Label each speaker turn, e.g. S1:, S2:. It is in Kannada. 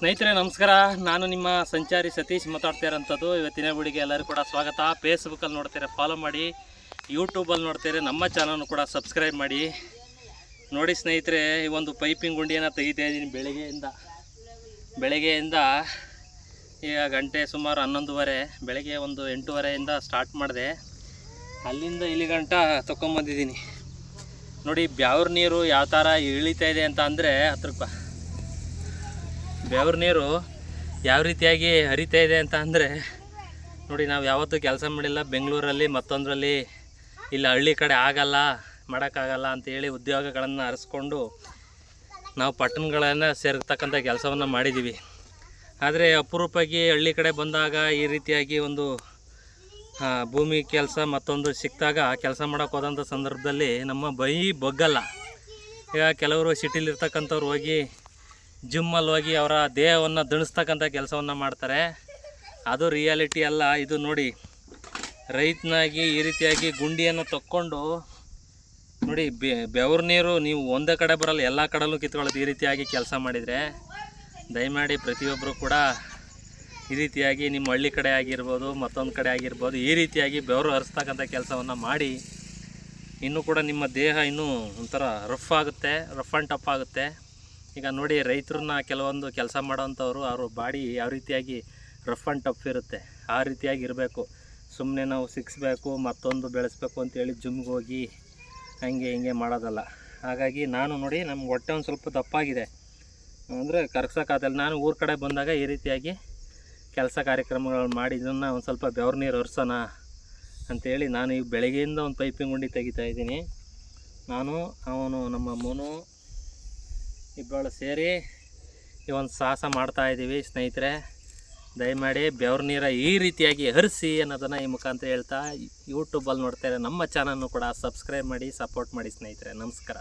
S1: ಸ್ನೇಹಿತರೆ, ನಮಸ್ಕಾರ. ನಾನು ನಿಮ್ಮ ಸಂಚಾರಿ ಸತೀಶ್ ಮಾತಾಡ್ತಾ ಇರೋಂಥದ್ದು. ಇವತ್ತಿನ ಗುಡಿಗೆ ಎಲ್ಲರೂ ಕೂಡ ಸ್ವಾಗತ. ಫೇಸ್ಬುಕ್ಕಲ್ಲಿ ನೋಡ್ತೀರ ಫಾಲೋ ಮಾಡಿ. ಯೂಟ್ಯೂಬಲ್ಲಿ ನೋಡ್ತೀರಿ ನಮ್ಮ ಚಾನಲ್ನು ಕೂಡ ಸಬ್ಸ್ಕ್ರೈಬ್ ಮಾಡಿ. ನೋಡಿ ಸ್ನೇಹಿತರೆ, ಈ ಒಂದು ಪೈಪಿಂಗ್ ಗುಂಡಿಯನ್ನು ತೆಗಿತಾ ಇದ್ದೀನಿ ಬೆಳಗ್ಗೆಯಿಂದ. ಬೆಳಗ್ಗೆಯಿಂದ ಈಗ ಗಂಟೆ ಸುಮಾರು ಹನ್ನೊಂದುವರೆ, ಬೆಳಗ್ಗೆ ಒಂದು ಎಂಟೂವರೆಯಿಂದ ಸ್ಟಾರ್ಟ್ ಮಾಡಿದೆ. ಅಲ್ಲಿಂದ ಇಲ್ಲಿ ಗಂಟ ತೊಗೊಂಬಂದಿದ್ದೀನಿ ನೋಡಿ, ಬ್ಯಾವ್ರ ನೀರು ಯಾವ ಥರ ಇಳಿತಾ ಇದೆ ಅಂತ ಅಂದರೆ ಹತ್ತು ಬಾ ಬೆವ್ರ ನೀರು ಯಾವ ರೀತಿಯಾಗಿ ಹರಿತಾ ಇದೆ ಅಂತ ಅಂದರೆ, ನೋಡಿ ನಾವು ಯಾವತ್ತೂ ಕೆಲಸ ಮಾಡಿಲ್ಲ, ಬೆಂಗಳೂರಲ್ಲಿ ಮತ್ತೊಂದರಲ್ಲಿ ಇಲ್ಲ, ಹಳ್ಳಿ ಕಡೆ ಆಗಲ್ಲ, ಮಾಡೋಕ್ಕಾಗಲ್ಲ ಅಂತೇಳಿ ಉದ್ಯೋಗಗಳನ್ನು ಅರಸ್ಕೊಂಡು ನಾವು ಪಟ್ಟಣಗಳನ್ನು ಸೇರ್ತಕ್ಕಂಥ ಕೆಲಸವನ್ನು ಮಾಡಿದ್ದೀವಿ. ಆದರೆ ಅಪರೂಪವಾಗಿ ಹಳ್ಳಿ ಕಡೆ ಬಂದಾಗ ಈ ರೀತಿಯಾಗಿ ಒಂದು ಭೂಮಿ ಕೆಲಸ ಮತ್ತೊಂದು ಸಿಕ್ಕಿದಾಗ ಕೆಲಸ ಮಾಡೋಕೆ ಹೋದಂಥ ಸಂದರ್ಭದಲ್ಲಿ ನಮ್ಮ ಬೈ ಬಗ್ಗಲ್ಲ. ಈಗ ಕೆಲವರು ಸಿಟಿಲಿರ್ತಕ್ಕಂಥವ್ರು ಹೋಗಿ ಜಿಮ್ಮಲ್ಲಿ ಹೋಗಿ ಅವರ ದೇಹವನ್ನು ದಣಿಸ್ತಕ್ಕಂಥ ಕೆಲಸವನ್ನು ಮಾಡ್ತಾರೆ. ಅದು ರಿಯಾಲಿಟಿ ಅಲ್ಲ. ಇದು ನೋಡಿ, ರೈತನಾಗಿ ಈ ರೀತಿಯಾಗಿ ಗುಂಡಿಯನ್ನು ತಕ್ಕೊಂಡು, ನೋಡಿ ಬೆವ್ರ ನೀರು ನೀವು ಒಂದೇ ಕಡೆ ಬರಲ್ಲ, ಎಲ್ಲ ಕಡೆಲೂ ಕಿತ್ಕೊಳ್ಳೋದು ಈ ರೀತಿಯಾಗಿ ಕೆಲಸ ಮಾಡಿದರೆ, ದಯಮಾಡಿ ಪ್ರತಿಯೊಬ್ಬರು ಕೂಡ ಈ ರೀತಿಯಾಗಿ ನಿಮ್ಮ ಹಳ್ಳಿ ಕಡೆ ಆಗಿರ್ಬೋದು, ಮತ್ತೊಂದು ಕಡೆ ಆಗಿರ್ಬೋದು, ಈ ರೀತಿಯಾಗಿ ಬೆವರು ಹರಿಸ್ತಕ್ಕಂಥ ಕೆಲಸವನ್ನು ಮಾಡಿ, ಇನ್ನೂ ಕೂಡ ನಿಮ್ಮ ದೇಹ ಇನ್ನೂ ಒಂಥರ ರಫ್ ಆಗುತ್ತೆ ರಫ್ ಆ್ಯಂಡ್ ಟಫ್ ಆಗುತ್ತೆ. ಈಗ ನೋಡಿ ರೈತರನ್ನ ಕೆಲವೊಂದು ಕೆಲಸ ಮಾಡೋವಂಥವ್ರು, ಅವರು ಬಾಡಿ ಯಾವ ರೀತಿಯಾಗಿ ರಫ್ ಆ್ಯಂಡ್ ಟಫ್ ಇರುತ್ತೆ, ಆ ರೀತಿಯಾಗಿ ಇರಬೇಕು. ಸುಮ್ಮನೆ ನಾವು ಸಿಕ್ಸ್ಬೇಕು, ಮತ್ತೊಂದು ಬೆಳೆಸ್ಬೇಕು ಅಂತೇಳಿ ಜಿಮ್ಗೆ ಹೋಗಿ ಹಂಗೆ ಹಿಂಗೆ ಮಾಡೋದಲ್ಲ. ಹಾಗಾಗಿ ನಾನು ನೋಡಿ ನಮ್ಗೆ ಹೊಟ್ಟೆ ಒಂದು ಸ್ವಲ್ಪ ದಪ್ಪಾಗಿದೆ. ಅಂದರೆ ಕರ್ಗ್ಸೋಕ್ಕಾಗಲ್ಲ ನಾನು ಊರ ಕಡೆ ಬಂದಾಗ ಈ ರೀತಿಯಾಗಿ ಕೆಲಸ ಕಾರ್ಯಕ್ರಮಗಳನ್ನು ಮಾಡಿ ಇದನ್ನು ಒಂದು ಸ್ವಲ್ಪ ಬೆವ್ರ ನೀರು ಒರೆಸೋಣ ಅಂಥೇಳಿ ನಾನು ಈಗ ಬೆಳಗ್ಗೆಯಿಂದ ಒಂದು ಪೈಪಿಂಗ್ ಗುಂಡಿ ತೆಗಿತಾ ಇದ್ದೀನಿ. ನಾನು, ಅವನು, ನಮ್ಮ ಮನು ಇಬ್ಬರು ಸೇರಿ ಈ ಒಂದು ಸಾಹಸ ಮಾಡ್ತಾ ಇದ್ದೀವಿ. ಸ್ನೇಹಿತರೆ, ದಯಮಾಡಿ ಬೆವ್ರ ನೀರ ಈ ರೀತಿಯಾಗಿ ಹರಿಸಿ ಅನ್ನೋದನ್ನು ಈ ಮುಖಾಂತರ ಹೇಳ್ತಾ ಯೂಟ್ಯೂಬಲ್ಲಿ ನೋಡ್ತಾರೆ ನಮ್ಮ ಚಾನಲ್ನು ಕೂಡ ಸಬ್ಸ್ಕ್ರೈಬ್ ಮಾಡಿ ಸಪೋರ್ಟ್ ಮಾಡಿ ಸ್ನೇಹಿತರೆ. ನಮಸ್ಕಾರ.